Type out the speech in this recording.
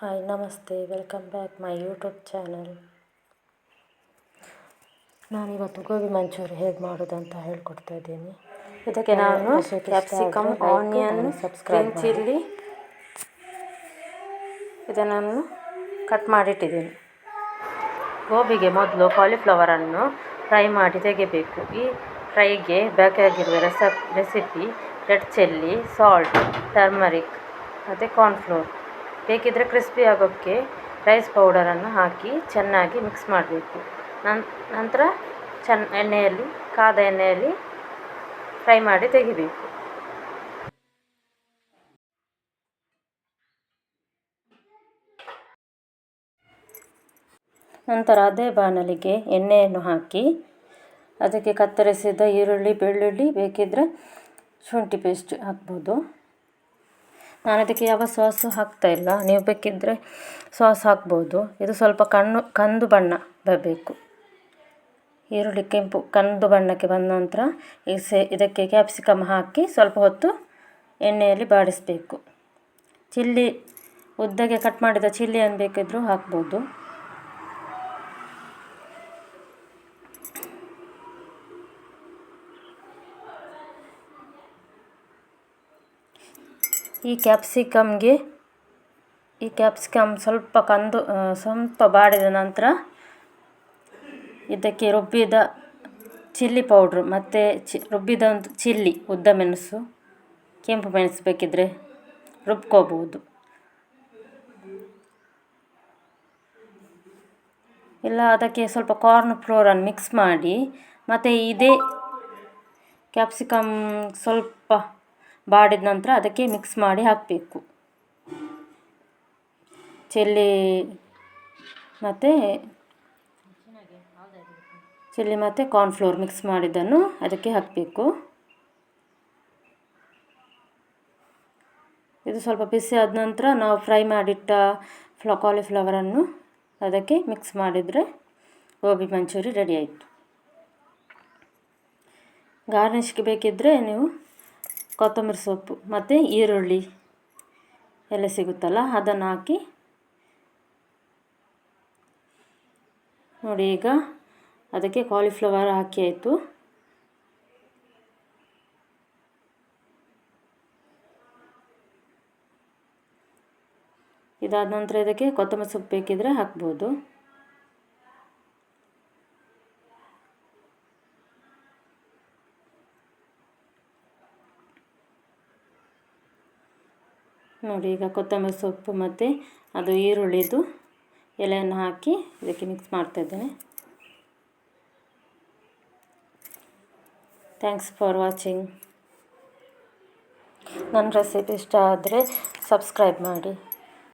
Hi ನಮಸ್ತೆ. Welcome back my YouTube channel ನಾನಿವತ್ತು ಗೋಬಿ ಮಂಚೂರಿ ಹೇಗೆ ಮಾಡೋದಂತ ಹೇಳ್ಕೊಡ್ತಾ ಇದ್ದೀನಿ. ಇದಕ್ಕೆ ನಾನು ಕ್ಯಾಪ್ಸಿಕಮ್ ಆನಿಯನ್ ಸಬ್ಸ್ಕ್ರೈಬ್ ಚಿಲ್ಲಿ ಇದನ್ನು ಕಟ್ ಮಾಡಿಟ್ಟಿದ್ದೀನಿ. ಗೋಬಿಗೆ ಮೊದಲು ಕಾಲಿಫ್ಲವರನ್ನು ಫ್ರೈ ಮಾಡಿ ತೆಗೆಯಬೇಕು. ಈ ಫ್ರೈಗೆ ಬೇಕಾಗಿರುವ ರೆಸಪ್ recipe red chilli salt turmeric ಮತ್ತು ಕಾರ್ನ್ಫ್ಲೋರ್ ಬೇಕಿದ್ದರೆ ಕ್ರಿಸ್ಪಿ ಆಗೋಕ್ಕೆ ರೈಸ್ ಪೌಡರನ್ನು ಹಾಕಿ ಚೆನ್ನಾಗಿ ಮಿಕ್ಸ್ ಮಾಡಬೇಕು. ನಂತರ ಚೆನ್ನ ಎಣ್ಣೆಯಲ್ಲಿ, ಕಾದ ಎಣ್ಣೆಯಲ್ಲಿ ಫ್ರೈ ಮಾಡಿ ತೆಗಿಬೇಕು. ನಂತರ ಅದೇ ಬಾಣಲಿಗೆ ಎಣ್ಣೆಯನ್ನು ಹಾಕಿ ಅದಕ್ಕೆ ಕತ್ತರಿಸಿದ ಈರುಳ್ಳಿ, ಬೆಳ್ಳುಳ್ಳಿ ಬೇಕಿದ್ದರೆ ಶುಂಠಿ ಪೇಸ್ಟ್ ಹಾಕ್ಬೋದು. ನಾನು ಅದಕ್ಕೆ ಯಾವ ಸಾಸು ಇಲ್ಲ. ನೀವು ಬೇಕಿದ್ದರೆ ಸಾಸ್ ಹಾಕ್ಬೋದು. ಇದು ಸ್ವಲ್ಪ ಕಣ್ಣು, ಕಂದು ಬಣ್ಣ ಬರಬೇಕು. ಈರುಳ್ಳಿ ಕೆಂಪು, ಕಂದು ಬಣ್ಣಕ್ಕೆ ಬಂದ ನಂತರ ಈ ಸೆ, ಇದಕ್ಕೆ ಕ್ಯಾಪ್ಸಿಕಮ್ ಹಾಕಿ ಸ್ವಲ್ಪ ಹೊತ್ತು ಎಣ್ಣೆಯಲ್ಲಿ ಬಾಡಿಸಬೇಕು. ಚಿಲ್ಲಿ, ಉದ್ದಗೆ ಕಟ್ ಮಾಡಿದ ಚಿಲ್ಲಿ ಏನು ಬೇಕಿದ್ದರೂ ಹಾಕ್ಬೋದು. ಈ ಕ್ಯಾಪ್ಸಿಕಮ್ಗೆ, ಈ ಕ್ಯಾಪ್ಸಿಕಮ್ ಸ್ವಲ್ಪ ಕಂದು ಸ್ವಲ್ಪ ಬಾಡಿದ ನಂತರ ಇದಕ್ಕೆ ರುಬ್ಬಿದ ಚಿಲ್ಲಿ ಪೌಡ್ರು ಮತ್ತು ಚಿ, ರುಬ್ಬಿದ ಒಂದು ಚಿಲ್ಲಿ, ಉದ್ದ ಮೆಣಸು, ಕೆಂಪು ಮೆಣಸು ಬೇಕಿದ್ದರೆ ರುಬ್ಕೋಬಹುದು. ಇಲ್ಲ, ಅದಕ್ಕೆ ಸ್ವಲ್ಪ ಕಾರ್ನ್ ಫ್ಲೋರನ್ನು ಮಿಕ್ಸ್ ಮಾಡಿ, ಮತ್ತು ಇದೇ ಕ್ಯಾಪ್ಸಿಕಮ್ ಸ್ವಲ್ಪ ಬಾಡಿದ ನಂತರ ಅದಕ್ಕೆ ಮಿಕ್ಸ್ ಮಾಡಿ ಹಾಕಬೇಕು. ಚಿಲ್ಲಿ ಮತ್ತು ಚಿಲ್ಲಿ ಮತ್ತು ಕಾರ್ನ್ಫ್ಲೋರ್ ಮಿಕ್ಸ್ ಮಾಡಿದ್ದನ್ನು ಅದಕ್ಕೆ ಹಾಕಬೇಕು. ಇದು ಸ್ವಲ್ಪ ಬಿಸಿ ಆದ ನಂತರ ನಾವು ಫ್ರೈ ಮಾಡಿಟ್ಟ ಫ್ಲ ಕಾಲಿಫ್ಲವರನ್ನು ಅದಕ್ಕೆ ಮಿಕ್ಸ್ ಮಾಡಿದರೆ ಗೋಬಿ ಮಂಚೂರಿ ರೆಡಿ ಆಯಿತು. ಗಾರ್ನಿಷ್ಗೆ ಬೇಕಿದ್ದರೆ ನೀವು ಕೊತ್ತಂಬರಿ ಸೊಪ್ಪು ಮತ್ತು ಈರುಳ್ಳಿ ಎಲ್ಲ ಸಿಗುತ್ತಲ್ಲ, ಅದನ್ನು ಹಾಕಿ ನೋಡಿ ಈಗ ಅದಕ್ಕೆ ಕಾಲಿಫ್ಲವರ್ ಹಾಕಿ ಆಯಿತು. ಇದಾದ ನಂತರ ಇದಕ್ಕೆ ಕೊತ್ತಂಬರಿ ಸೊಪ್ಪು ಬೇಕಿದ್ರೆ ಹಾಕ್ಬೋದು. ನೋಡಿ ಈಗ ಕೊತ್ತಂಬರಿ ಸೊಪ್ಪು ಮತ್ತು ಅದು ಈರುಳ್ಳಿದು ಎಲೆಯನ್ನು ಹಾಕಿ ಇದಕ್ಕೆ ಮಿಕ್ಸ್ ಮಾಡ್ತಾಯಿದ್ದೇನೆ ಥ್ಯಾಂಕ್ಸ್ ಫಾರ್ ವಾಚಿಂಗ್ ನನ್ನ ರೆಸಿಪಿ ಇಷ್ಟ ಆದರೆ ಸಬ್ಸ್ಕ್ರೈಬ್ ಮಾಡಿ.